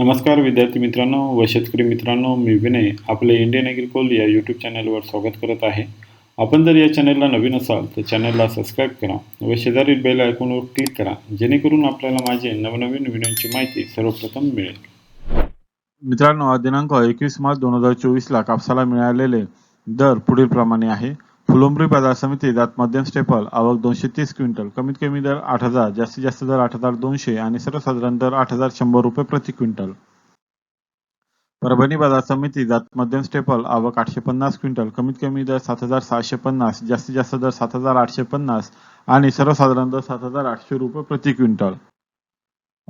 नमस्कार विद्यार्थी मित्रांनो व शेतकरी मित्रांनो मी विनय आपले इंडियन ॲग्रिकोल या यूट्यूब चॅनलवर स्वागत करत आहे. आपण जर या चॅनलला नवीन असाल तर चॅनलला सबस्क्राईब करा व शेजारील बेल आयकॉनवर क्लिक करा जेणेकरून आपल्याला माझे नवनवीन व्हिडिओची माहिती सर्वप्रथम मिळेल. मित्रांनो दिनांक एकवीस मार्च दोन हजार चोवीसला कापसाला मिळालेले दर पुढील प्रमाणे आहे. फुलंब्री बाजार समिती दात मध्यम स्टेपल आवक दोनशे तीस क्विंटल. कमीत कमी दर आठ हजार जास्तीत जास्त दर आठ हजार दोनशे आणि सर्वसाधारण दर आठ हजार शंभर रुपये प्रति क्विंटल. परभणी बाजार समिती दात मध्यम स्टेपल आवक आठशे पन्नास क्विंटल. कमीत कमी दर सात हजार सहाशे पन्नास जास्तीत जास्त दर सात हजार आठशे पन्नास आणि सर्वसाधारण दर सात हजार आठशे रुपये प्रति क्विंटल.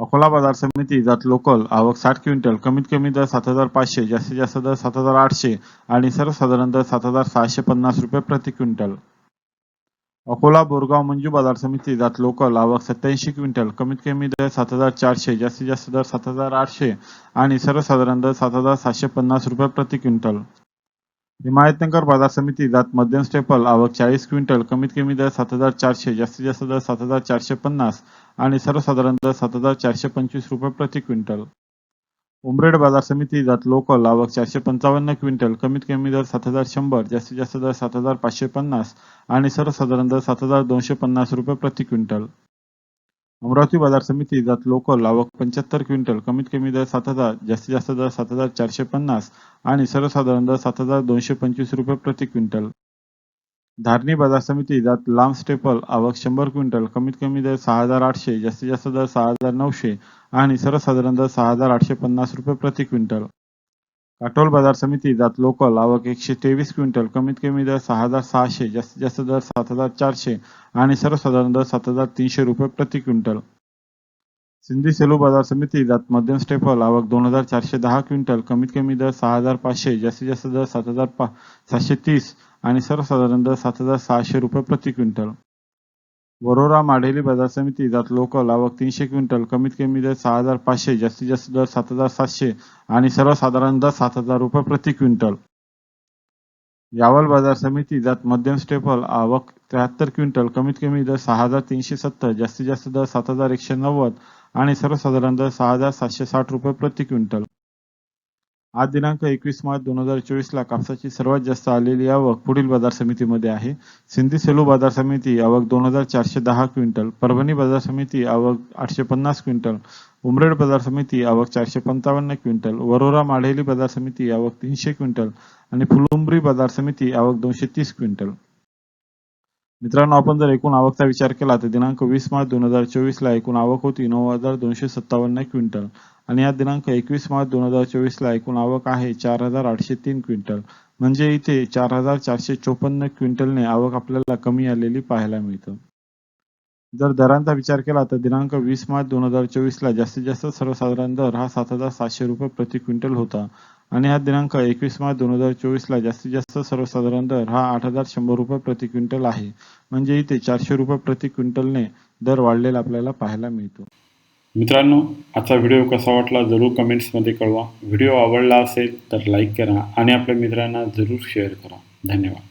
अकोला बाजार समिती जात लोकल आवक साठ क्विंटल कमीत कमी दर सात हजार पाचशे जास्तीत जास्त दर सात हजार आठशे आणि सर्वसाधारण दर सात हजार सहाशे पन्नास रुपये प्रति क्विंटल. अकोला बोरगाव मंजू बाजार समिती जात लोकल आवक सत्याऐंशी क्विंटल कमीत कमी दर सात हजार चारशे जास्तीत जास्त दर सात हजार आठशे आणि सर्वसाधारण दर सात हजार सातशे पन्नास रुपये प्रति क्विंटल. हिमायतनगर बाजार समिती जात मध्यम स्टेपल आवक चाळीस क्विंटल कमीत कमी दर सात हजार चारशे जास्तीत जास्त दर सात हजार चारशे पन्नास आणि सर्वसाधारण दर सात हजार चारशे पंचवीस रुपये प्रति क्विंटल. उमरेड बाजार समिती जात लोकल आवक चारशे पंचावन्न क्विंटल कमीत कमी दर सात हजार शंभर जास्तीत जास्त दर सात हजार पाचशे पन्नास आणि सर्वसाधारण दर सात हजार दोनशे पन्नास रुपये प्रति क्विंटल. अमरावती बाजार समिती जात लोकल आवक पंच्याहत्तर क्विंटल कमीत कमी दर सात हजार जास्तीत जास्त दर सात हजार चारशे पन्नास आणि सर्वसाधारण दर सात हजार दोनशे पंचवीस रुपये प्रति क्विंटल. धारणी बाजार समिती जात लांब स्टेपल आवक शंभर क्विंटल कमीत कमी दर सहा हजार आठशे जास्तीत जास्त दर सहा हजार नऊशे आणि सर्वसाधारण दर सहा हजार आठशे पन्नास रुपये प्रति क्विंटल. काटोल बाजार समिती जात लोकल आवक एकशे तेवीस क्विंटल कमीत कमी दर सहा हजार सहाशे जास्तीत जास्त दर सात हजार चारशे आणि सर्वसाधारण दर सात हजार तीनशे रुपये प्रति क्विंटल. सिंधी सेलू बाजार समिती जात मध्यम स्टेपल आवक दोन हजार चारशे दहा क्विंटल कमीत कमी दर सहा हजार पाचशे जास्तीत जास्त दर सात हजार पा सातशे तीस आणि सर्वसाधारण दर सात हजार सहाशे रुपये प्रति क्विंटल. वरोरा माढेली बाजार समिती जात लोकल आवक तीनशे क्विंटल कमीत कमी दर सहा हजार पाचशे जास्तीत जास्त दर सात हजार सातशे आणि सर्वसाधारण दर सात हजार रुपये प्रति क्विंटल. यावल बाजार समिती जात मध्यम स्टेपल आवक त्र्याहत्तर क्विंटल कमीत कमी दर सहा हजार तीनशे सत्तर जास्तीत जास्त दर सात हजार एकशे नव्वद आणि सर्वसाधारण दर सहा हजार सातशे साठ रुपये प्रति क्विंटल. आज दिनांक एकवीस मार्च दोन हजार चोवीस ला कापसाची सर्वात जास्त आलेली आवक पुढील बाजार समितीमध्ये आहे. सिंधी सेलू बाजार समिती आवक दोन हजार चारशे दहा क्विंटल परभणी बाजार समिती आवक आठशे पन्नास क्विंटल उमरेड बाजार समिती आवक चारशे पंचावन्न क्विंटल वरोरा माढेली बाजार समिती आवक तीनशे क्विंटल आणि फुलंब्री बाजार समिती आवक दोनशे तीस क्विंटल. मित्रांनो आपण जर एकूण आवकचा विचार केला तर दिनांक वीस मार्च दोन हजार चोवीस ला एकूण आवक होती नऊ हजार दोनशे सत्तावन्न क्विंटल. आणि या दिनांक एकवीस मार्च दोन हजार चोवीस ला एकूण आवक आहे चार हजार आठशे तीन क्विंटल. म्हणजे इथे चार हजार चारशे चोपन्न क्विंटलने आवक आपल्याला कमी आलेली पाहायला मिळतं. जर दरांचा विचार केला तर दिनांक वीस मार्च दोन हजार चोवीस ला जास्तीत जास्त सर्वसाधारण दर हा सात हजार सातशे रुपये प्रति क्विंटल होता. आणि हा दिनांक एकवीस मार्च दोन हजार चोवीस ला जास्तीत जास्त सर्वसाधारण दर हा आठ हजार शंभर रुपये प्रति क्विंटल आहे. म्हणजे इथे चारशे रुपये प्रति क्विंटलने दर वाढलेला आपल्याला पाहायला मिळतो. मित्रांनो आजचा व्हिडिओ कसा वाटला जरूर कमेंट्समध्ये कळवा. व्हिडिओ आवडला असेल तर लाईक करा आणि आपल्या मित्रांना जरूर शेअर करा. धन्यवाद.